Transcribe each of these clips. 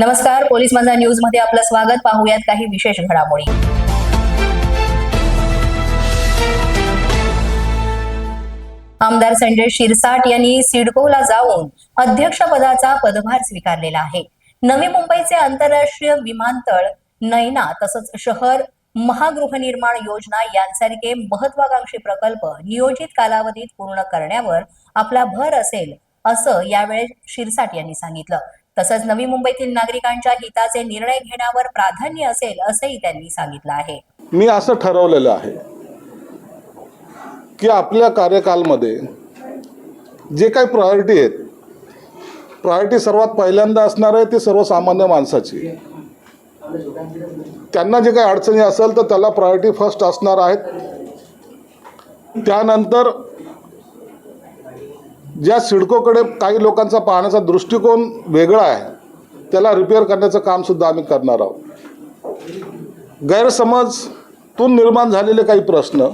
नमस्कार पोलीस माझा न्यूजमध्ये आपलं स्वागत. पाहूयात काही विशेष घडामोडी. आमदार संजय शिरसाट यांनी सिडकोला जाऊन अध्यक्षपदाचा पदभार स्वीकारलेला आहे. नवी मुंबईचे आंतरराष्ट्रीय विमानतळ नैना तसंच शहर महागृहनिर्माण योजना यांसारखे महत्वाकांक्षी प्रकल्प नियोजित कालावधीत पूर्ण करण्यावर आपला भर असेल असं यावेळी शिरसाट यांनी सांगितलं. तसंच नवी मुंबईतील नागरिकांच्या हिताचे निर्णय घेण्यावर प्राधान्य असेल असंही त्यांनी सांगितलं आहे. मी असं ठरवलेलं आहे की आपल्या कार्यकालमध्ये जे काही प्रायोरिटी आहेत प्रायोरिटी सर्वात पहिल्यांदा असणार आहे ती सर्वसामान्य माणसाची. त्यांना जे काही अडचणी असेल तर त्याला प्रायोरिटी फर्स्ट असणार आहेत. त्यानंतर ज्या सिडकोकडे काही लोकांचा पाहण्याचा दृष्टिकोन वेगळा आहे त्याला रिपेअर करण्याचं कामसुद्धा आम्ही करणार आहोत. गैरसमजतून निर्माण झालेले काही प्रश्न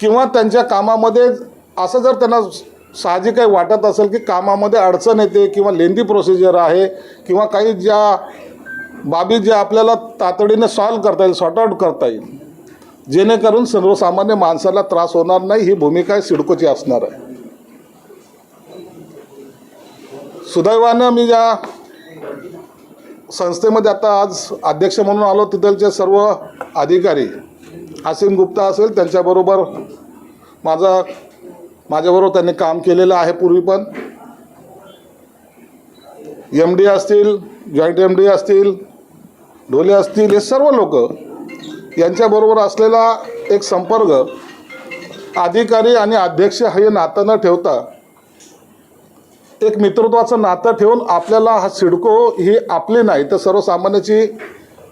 किंवा त्यांच्या कामामध्ये असं जर त्यांना साहजिक काही वाटत असेल की कामामध्ये अडचण येते किंवा लेंदी प्रोसिजर आहे किंवा काही ज्या बाबी ज्या आपल्याला तातडीने सॉल्व करता येईल सॉर्ट आऊट करता येईल जेणेकरून सर्वसामान्य माणसाला त्रास होणार नाही ही भूमिका सिडकोची असणार आहे. सुदैवानं मी ज्या संस्थेमध्ये आता आज अध्यक्ष म्हणून आलो तिथलचे सर्व अधिकारी असीम गुप्ता असेल त्यांच्याबरोबर माझा माझ्याबरोबर त्यांनी काम केलेलं आहे पूर्वी पण. एम डी असतील जॉईंट एम डी असतील ढोले असतील हे सर्व लोक यांच्याबरोबर असलेला एक संपर्क अधिकारी आणि अध्यक्ष हे नातं न ठेवता एक मित्रत्वाचं नातं ठेवून आपल्याला हा सिडको ही आपली नाही तर सर्वसामान्याची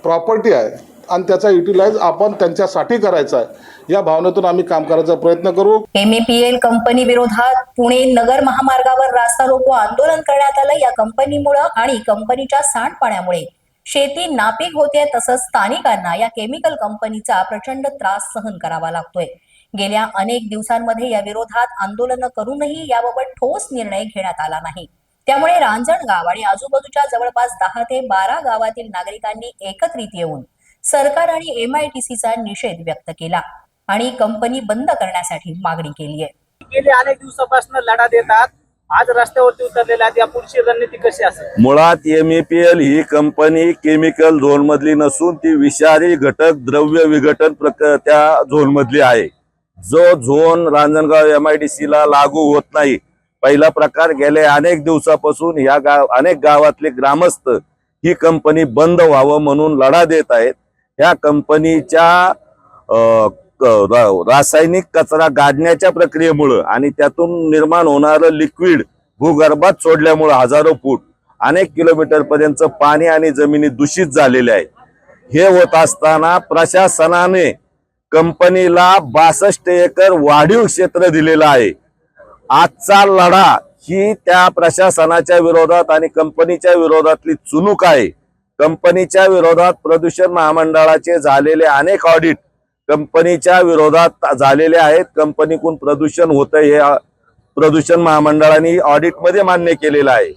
प्रॉपर्टी आहे आणि त्याचा युटिलाइज आपण त्यांच्यासाठी करायचा आहे. या भावनेतून आम्ही काम करायचा प्रयत्न करू. एमएपीएल कंपनी विरोधात पुणे नगर महामार्गावर रास्ता रोको आंदोलन करण्यात आलं या कंपनीमुळे आणि कंपनीच्या सांडपाण्यामुळे. शेती नापीक होते तसंच स्थानिकांना या केमिकल कंपनीचा प्रचंड त्रास सहन करावा लागतोय. गेल्या अनेक दिवसांमध्ये या विरोधात आंदोलनं करूनही याबाबत ठोस निर्णय घेण्यात आला नाही. त्यामुळे रांजणगाव आणि आजूबाजूच्या जवळपास दहा ते बारा गावातील नागरिकांनी एकत्रित येऊन सरकार आणि एमआयटीसीचा निषेध व्यक्त केला आणि कंपनी बंद करण्यासाठी मागणी केली आहे गेले अनेक दिवसापासून लढा देतात. आज रस्त्यावरती उतरलेले आहेत या पुढची रणनीती कशी असेल? मुळात एमईपीएल ही कंपनी केमिकल झोन मधली नसून ती विषारी घटक द्रव्य विघटन त्या झोन मधली आहे. जो zone Ranjangaon M I D C ला लागू होत नाही. पहिला प्रकार गेले अनेक दिवसापासून या गाव अनेक गावातले ग्रामस्थ ही कंपनी बंद व्हावं म्हणून लढा देत आहेत. ह्या कंपनीच्या रासायनिक कचरा गाडण्याच्या प्रक्रियेमुळं आणि त्यातून निर्माण होणारं लिक्विड भूगर्भात सोडल्यामुळं हजारो फूट अनेक किलोमीटर पर्यंत पाणी आणि जमिनी दूषित झालेले आहे. हे होत असताना प्रशासनाने कंपनीला बासष्ट एकर वाढीव क्षेत्र दिलेलं आहे. आजचा लढा ही त्या प्रशासनाच्या विरोधात आणि कंपनीच्या विरोधातली चुनूक आहे. कंपनीच्या विरोधात प्रदूषण महामंडळाचे झालेले अनेक ऑडिट कंपनीच्या विरोधात झालेले आहेत. कंपनीकडून प्रदूषण होतं हे प्रदूषण महामंडळाने ऑडिटमध्ये मान्य केलेलं आहे.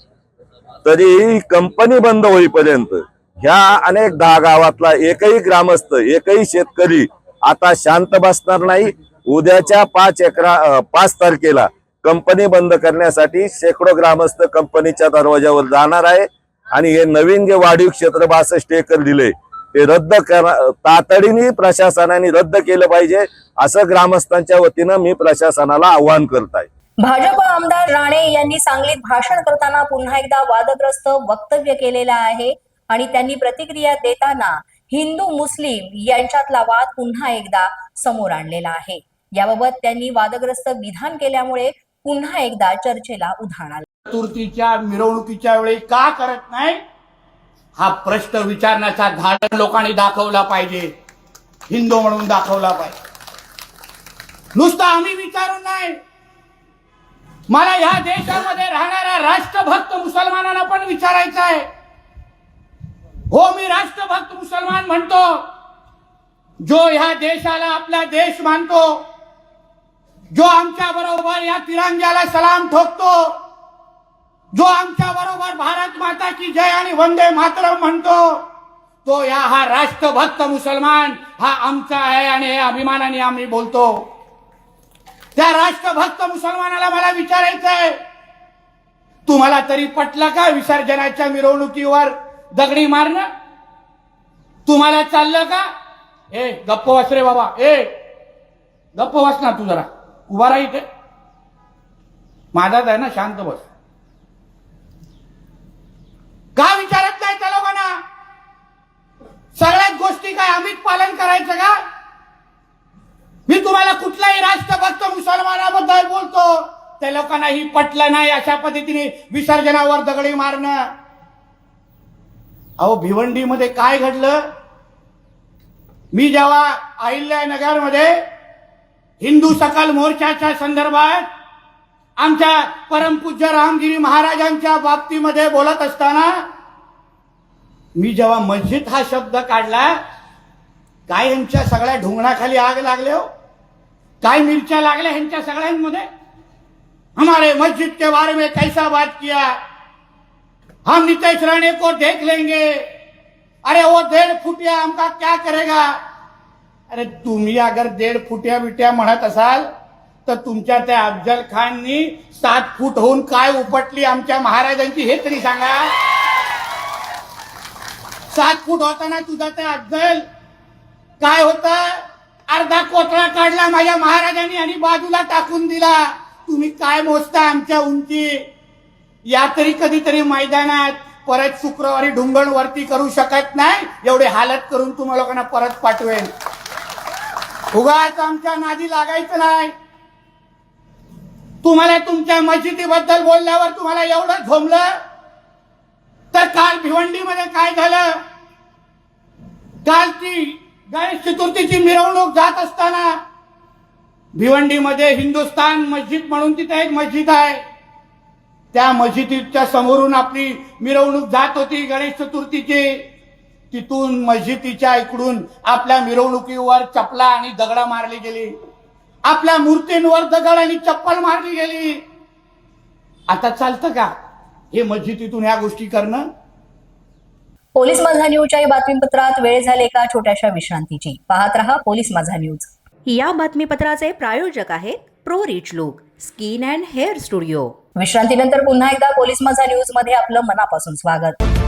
तरी कंपनी बंद होईपर्यंत ह्या अनेक दहा गावातला एकही ग्रामस्थ एकही शेतकरी आता शांत बसणार नाही. उद्याच्या पाच एकरा पाच तारखेला कंपनी बंद करण्यासाठी शेकडो ग्रामस्थ कंपनीच्या दरवाजावर जाणार आहे. आणि हे नवीन जे वाढीव क्षेत्र बासष्ट एकर दिले ते रद्द करा तातडीने प्रशासनाने रद्द केलं पाहिजे असं ग्रामस्थांच्या वतीनं मी प्रशासनाला आवाहन करत आहे. भाजप आमदार राणे यांनी सांगलीत भाषण करताना पुन्हा एकदा वादग्रस्त वक्तव्य केलेलं आहे आणि त्यांनी प्रतिक्रिया देताना हिंदू मुस्लिम यांच्यातला वाद पुन्हा एकदा समोर आणलेला आहे. याबाबत त्यांनी वादग्रस्त विधान केल्यामुळे पुन्हा एकदा चर्चेला उधाण आलं. चतुर्थीच्या मिरवणुकीच्या वेळी का करत नाही? हा प्रश्न विचारण्याचा धाडण लोकांनी दाखवला पाहिजे. हिंदू म्हणून दाखवला पाहिजे. नुसतं आम्ही विचारून नाही. मला ह्या देशामध्ये राहणाऱ्या राष्ट्रभक्त मुसलमानांना पण विचारायचं आहे. हो मी राष्ट्रभक्त मुसलमान म्हणतो. जो ह्या देशाला आपला देश मानतो जो आमच्या बरोबर या तिरंग्याला सलाम ठोकतो जो आमच्या बरोबर भारत माता की जय आणि वंदे मातरम म्हणतो तो या हा राष्ट्रभक्त मुसलमान हा आमचा आहे आणि हे अभिमानाने आम्ही बोलतो. त्या राष्ट्रभक्त मुसलमानाला मला विचारायचं आहे तुम्हाला तरी पटलं का विसर्जनाच्या मिरवणुकीवर दगडी मारणं? तुम्हाला चाललं का? ए गप्प वाच रे बाबा ए गप्प वाच ना तू जरा उभा राहा इथे. माझाच आहे ना शांत बस. का विचारत नाही त्या लोकांना. सगळ्याच गोष्टी काय आम्हीच पालन करायचं का? मी तुम्हाला कुठलाही राष्ट्रभक्त मुसलमानाबद्दल बोलतो. त्या लोकांना ही पटलं नाही अशा पद्धतीने विसर्जनावर दगडी मारणं. अहो भिवंडीमध्ये काय घडलं? मी जेव्हा अहिल्यानगरमध्ये हिंदू सकल मोर्चाच्या संदर्भात आमच्या परमपूज्य रामगिरी महाराजांच्या बाबतीमध्ये बोलत असताना मी जेव्हा मस्जिद हा शब्द काढला काय यांच्या सगळ्या ढोंगणाखाली आग लागले हो? काय मिरच्या लागल्या ह्यांच्या सगळ्यांमध्ये? हमारे मस्जिद के बारे में कैसा बात किया? हम नितेश राणे को देख लेंगे। अरे वो देड फुटिया हमका क्या करेगा? अरे तुम्ही अगर देड फुटिया बिट्या म्हणत असाल तर तुमच्या त्या अफजल खाननी सात फूट होऊन काय उपटली आमच्या महाराजांची हे तरी सांगा. सात फूट होताना तुझा त्या अफजल काय होत? अर्धा कोथळा काढला माझ्या महाराजांनी आणि बाजूला टाकून दिला. तुम्ही काय मोजता आमच्या उंची? या तरी कधीतरी मैदानात परत शुक्रवारी ढुंगण वरती करू शकत नाही. एवढे हालत करून तुम्हा लोकांना परत पाठवेन. उगाच आमच्या नादी लागायचं नाही. तुम्हाला तुमच्या मस्जिदीबद्दल बोलल्यावर तुम्हाला एवढं झोमलं तर काल भिवंडीमध्ये काय झालं? काल ती गणेश चतुर्थीची मिरवणूक जात असताना भिवंडीमध्ये हिंदुस्तान मस्जिद म्हणून तिथे एक मस्जिद आहे. त्या मस्जिदीच्या समोरून आपली मिरवणूक जात होती गणेश चतुर्थीची. तिथून मस्जिदीच्या इकडून आपल्या मिरवणुकीवर चपला आणि दगडा मारली गेली. आपल्या मूर्तींवर दगड आणि चप्पल मारली गेली. आता चालतं का? हे मस्जिदीतून ह्या गोष्टी करणं? पोलीस माझा न्यूजच्या या बातमीपत्रात वेळ झाली एका छोट्याशा विश्रांतीची. पाहत रहा पोलीस माझा न्यूज. या बातमीपत्राचे प्रायोजक आहेत pro rich look skin and hair studio. विश्रांतीनंतर पुन्हा एकदा पोलीस माझा न्यूजमध्ये आपलं मनापासून स्वागत.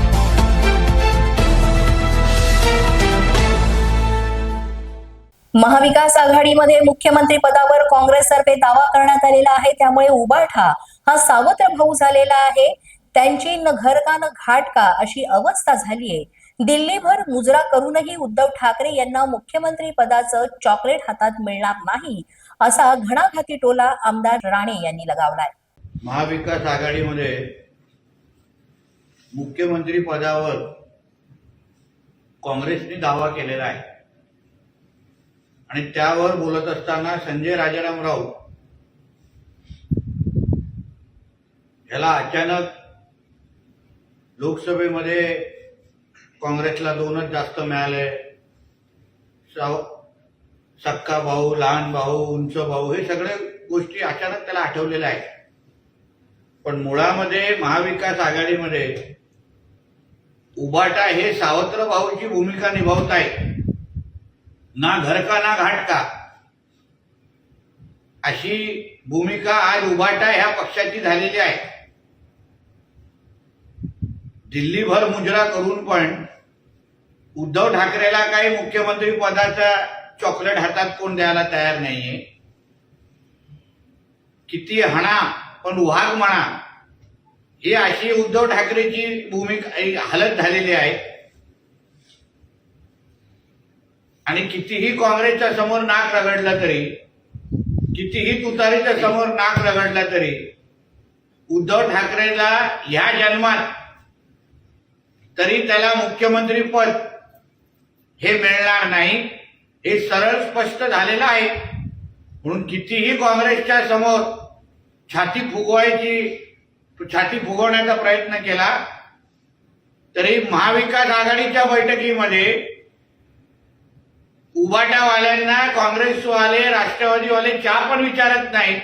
महाविकास आघाडीमध्ये मुख्यमंत्री पदावर काँग्रेसतर्फे दावा करण्यात आलेला आहे. त्यामुळे उबाठा हा सावत्र भाऊ झालेला आहे. त्यांची न घर का न घाट का अशी अवस्था झालीये दिल्लीभर मुजरा करूनही उद्धव ठाकरे यांना मुख्यमंत्री पदाचं चॉकलेट हातात मिळणार नाही असा घणाघाती टोला आमदार राणे यांनी लगावलाय. महाविकास आघाडीमध्ये मुख्यमंत्री पदावर काँग्रेसने दावा केलेला आहे. आणि त्यावर बोलत असताना संजय राजाराम राऊत याला अचानक लोकसभेमध्ये काँग्रेसला दोनच जास्त मिळाले. सक्का भाऊ लहान भाऊ उंच भाऊ हे सगळे गोष्टी अचानक त्याला आठवलेल्या आहेत. पण मुळामध्ये महाविकास आघाडीमध्ये उबाटा हे सावत्र भाऊची भूमिका निभावत आहे ना घर का ना घाट का अशी भूमिका आज उभाटा ह्या पक्षाची झालेली आहे. दिल्लीभर मुजरा करून पण उद्धव ठाकरेला काही मुख्यमंत्री पदाचा चॉकलेट हातात कोण द्यायला तयार नाहीये. किती हणा पण वाघ म्हणा ही अशी उद्धव ठाकरेची भूमिका हालत झालेली आहे. आणि कितीही काँग्रेसच्या समोर नाक रगडला तरी कितीही तुतारीच्या समोर नाक रगडला तरी उद्धव ठाकरेला ह्या जन्मात तरी त्याला मुख्यमंत्री पद हे मिळणार नाही हे सरळ स्पष्ट झालेलं आहे. म्हणून कितीही काँग्रेसच्या समोर छाती फुगवायची छाती फुगवण्याचा प्रयत्न केला तरी महाविकास आघाडीच्या बैठकीमध्ये उबाटावाल्यांना काँग्रेसवाले राष्ट्रवादीवाले चा पण विचारत नाहीत.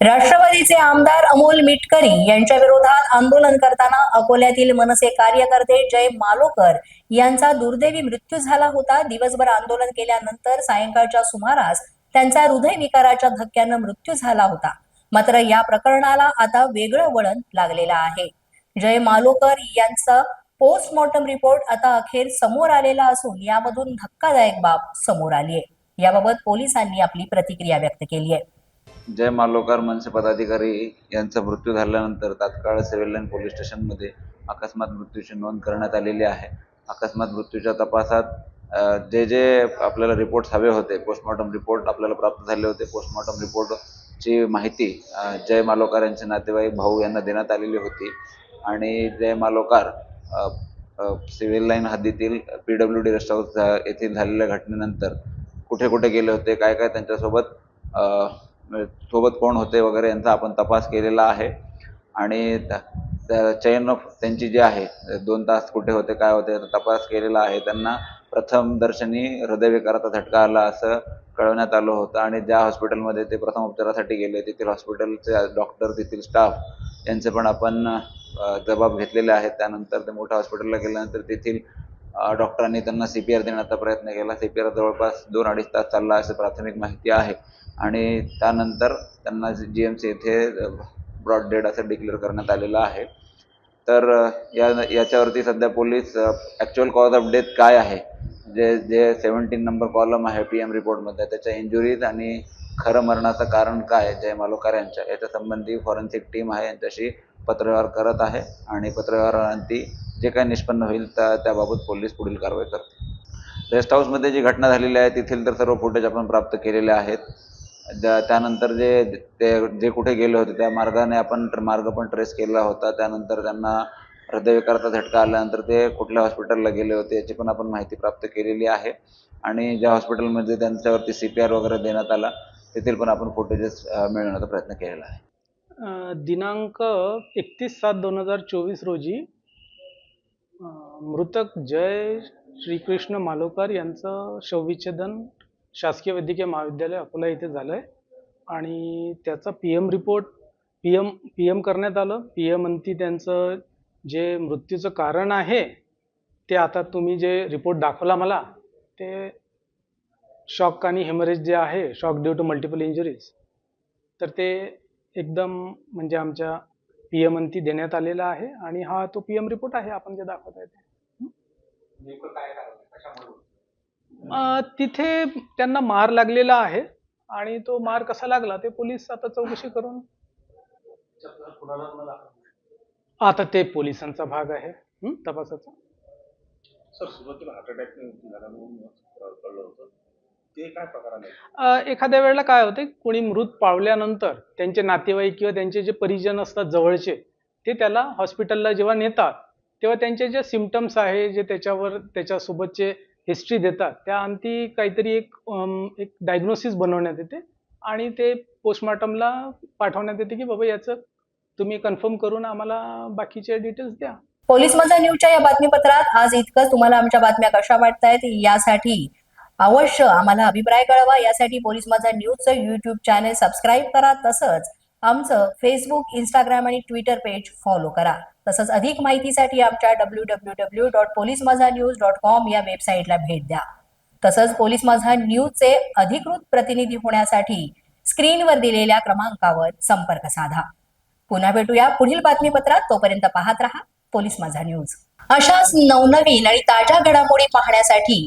राष्ट्रवादीचे आमदार अमोल मिटकरी यांच्या विरोधात आंदोलन करताना अकोल्यातील मनसे कार्यकर्ते जय मालोकर यांचा दुर्दैवी मृत्यू झाला होता. दिवसभर आंदोलन केल्यानंतर सायंकाळच्या सुमारास त्यांचा हृदयविकाराच्या धक्क्यानं मृत्यू झाला होता. मात्र या प्रकरणाला आता वेगळं वळण लागलेलं आहे. जय मालोकर यांचं पोस्टमॉर्टम रिपोर्ट आता अखेर समोर आलेला असून यामधून धक्कादायक बाब समोर आली आहे. याबाबत पोलिसांनी आपली प्रतिक्रिया व्यक्त केली आहे. जय मालोकार मनसे पदाधिकारी यांचा मृत्यू झाल्यानंतर तात्काळ सिव्हिल लाईन पोलीस स्टेशनमध्ये अकस्मात मृत्यूची नोंद करण्यात आलेली आहे. अकस्मात मृत्यूच्या तपासात जे जे आपल्याला रिपोर्ट्स हवे होते पोस्टमॉर्टम रिपोर्ट आपल्याला प्राप्त झाले होते पोस्टमॉर्टम रिपोर्टची माहिती जय मालोकार यांचे नातेवाईक भाऊ यांना देण्यात आलेली होती. आणि जय मालोकार सिव्हिल लाईन हद्दीतील P W D rest house झा- येथील झालेल्या घटनेनंतर कुठे कुठे गेले होते काय काय त्यांच्यासोबत सोबत कोण होते वगैरे यांचा आपण तपास केलेला आहे. आणि चैन ऑफ त्यांची जी आहे दोन तास कुठे होते काय होते याचा तपास केलेला आहे. त्यांना प्रथम दर्शनी हृदयविकाराचा झटका आला असं कळवण्यात आलं होतं. आणि ज्या हॉस्पिटलमध्ये ते प्रथम उपचारासाठी गेले तेथील हॉस्पिटलचे डॉक्टर तेथील स्टाफ यांचे पण आपण जबाब घेतलेले आहेत. त्यानंतर ते मोठ्या हॉस्पिटलला गेल्यानंतर तेथील डॉक्टरांनी त्यांना सी पी आर देण्याचा प्रयत्न केला. सी पी आर जवळपास दोन अडीच तास चालला अशी प्राथमिक माहिती आहे. आणि त्यानंतर त्यांना जी एम सी येथे ब्रॉड डेड असं डिक्लेअर करण्यात आलेलं आहे. तर या याच्यावरती सध्या police actual cause of death काय आहे? जे जे सेवन्टीन नंबर कॉलम आहे पी एम रिपोर्टमध्ये त्याच्या इंजुरीज आणि खरं मरणाचं कारण काय जय मालोकार यांच्या याच्या संबंधी फॉरेन्सिक टीम आहे. यांच्याशी पत्रव्यवहार करत आहे आणि पत्रव्यवहारांती जे काही निष्पन्न होईल त्या त्याबाबत पोलीस पुढील कारवाई करतील. रेस्ट हाऊसमध्ये जी घटना झालेली आहे तेथील तर सर्व फुटेज आपण प्राप्त केलेले आहेत. ज्या त्यानंतर जे ते जे कुठे गेले होते त्या मार्गाने आपण मार्ग पण ट्रेस केला होता. त्यानंतर त्यांना हृदयविकाराचा झटका आल्यानंतर ते कुठल्या हॉस्पिटलला गेले होते याची पण आपण माहिती प्राप्त केलेली आहे. आणि ज्या हॉस्पिटलमध्ये त्यांच्यावरती सी पी आर वगैरे देण्यात आला तेथील पण आपण फुटेजेस मिळवण्याचा प्रयत्न केलेला आहे. दिनांक एकतीस सात दोन हजार चोवीस रोजी मृतक जय श्रीकृष्ण मालोकर यांचं शवविच्छेदन शासकीय वैद्यकीय महाविद्यालय अकोला येथे झालं आहे आणि त्याचा P M report P M P M करण्यात आलं. पी एम अंती त्यांचं जे मृत्यूचं कारण आहे ते आता तुम्ही जे रिपोर्ट दाखवला मला ते शॉक आणि हेमरेज जे आहे shock due to multiple injuries तर ते एकदम म्हणजे आमच्या पी एम अंती देण्यात आलेला आहे आणि हा तो पी एम रिपोर्ट आहे आपण जे दाखवत आहे ते. तिथे त्यांना मार लागलेला आहे आणि तो मार कसा लागला ते पोलीस आता चौकशी करून आता ते पोलिसांचा भाग आहे. तपासाचा. सर सुरुवातीला हार्ट अटॅक झाला म्हणून कळलं होतं. ते काय प्रकार आले अ, एखाद्या वेळेला काय होते कोणी मृत पावल्यानंतर त्यांचे नातेवाईक किंवा त्यांचे जे परिजन असतात जवळचे ते त्याला हॉस्पिटलला जेव्हा नेतात तेव्हा त्यांचे जे सिमटम्स आहे जे त्याच्यावर त्याच्यासोबतचे हिस्ट्री देतात त्या अंती काहीतरी एक एक डायग्नोसिस बनवण्यात येते आणि ते पोस्टमॉर्टमला पाठवण्यात येते की बाबा याचं तुम्ही कन्फर्म करून आम्हाला बाकीचे डिटेल्स द्या. पोलीस माझा न्यूजच्या या बातमीपत्रात आज इतकंच. तुम्हाला आमच्या बातम्या कशा वाटतायत यासाठी अवश्य आम्हाला अभिप्राय कळवा. यासाठी पोलीस माझा न्यूजचं युट्यूब चॅनेल सबस्क्राईब करा. तसंच आमचं फेसबुक इंस्टाग्राम आणि ट्विटर पेज फॉलो करा. तसंच अधिक माहितीसाठी आमच्या W W W dot police Majha news dot com या वेबसाईटला भेट द्या. तसंच पोलीस माझा न्यूजचे अधिकृत प्रतिनिधी होण्यासाठी स्क्रीनवर दिलेल्या क्रमांकावर संपर्क साधा. पुन्हा भेटूया. पुढील बातमीपत्रात तोपर्यंत पाहत रहा. Police Majha news. अशाच नवनवीन आणि ताज्या घडामोडी पाहण्यासाठी